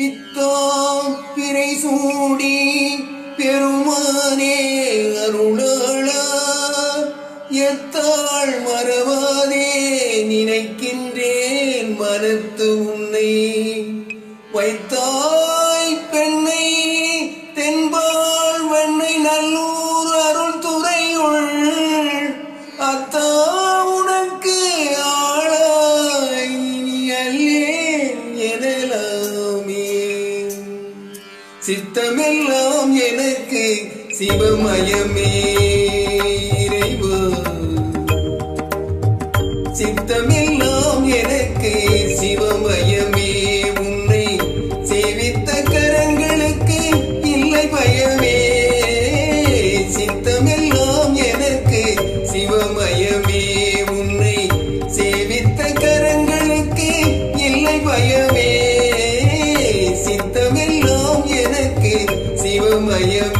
பித்தோ பிறை சூடி பெருமானே அருளாள. எத்தாள் மறவாதே நினைக்கின்றேன் மனத்து உன்னை வைத்தாள் சித்தமெல்லாம் எனக்கு சிவமயமே. mıyım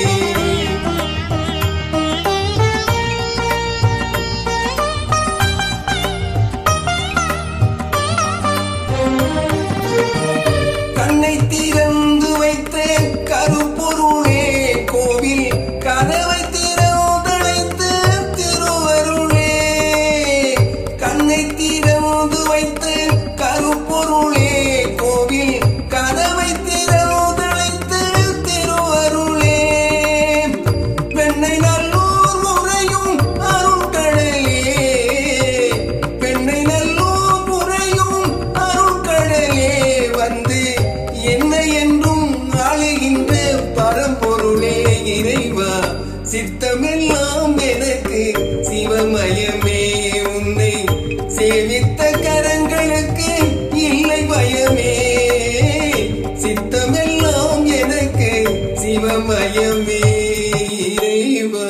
கண்ணை திறந்து வைத்து கருப்பொருளே கோவில் கதவை திறந்தழைத்து திருவருளே. பெண்ணை நல்லூர் முறையும் அருட்கடலே பெண்ணை நல்லூர் முறையும் அருட்கடலே வந்து என்ன என்றும் ஆளுகின்ற பரம்பொருளே இறைவா சித்தமெல்லாம் எனக்கு தெய்வமயமே இறைவா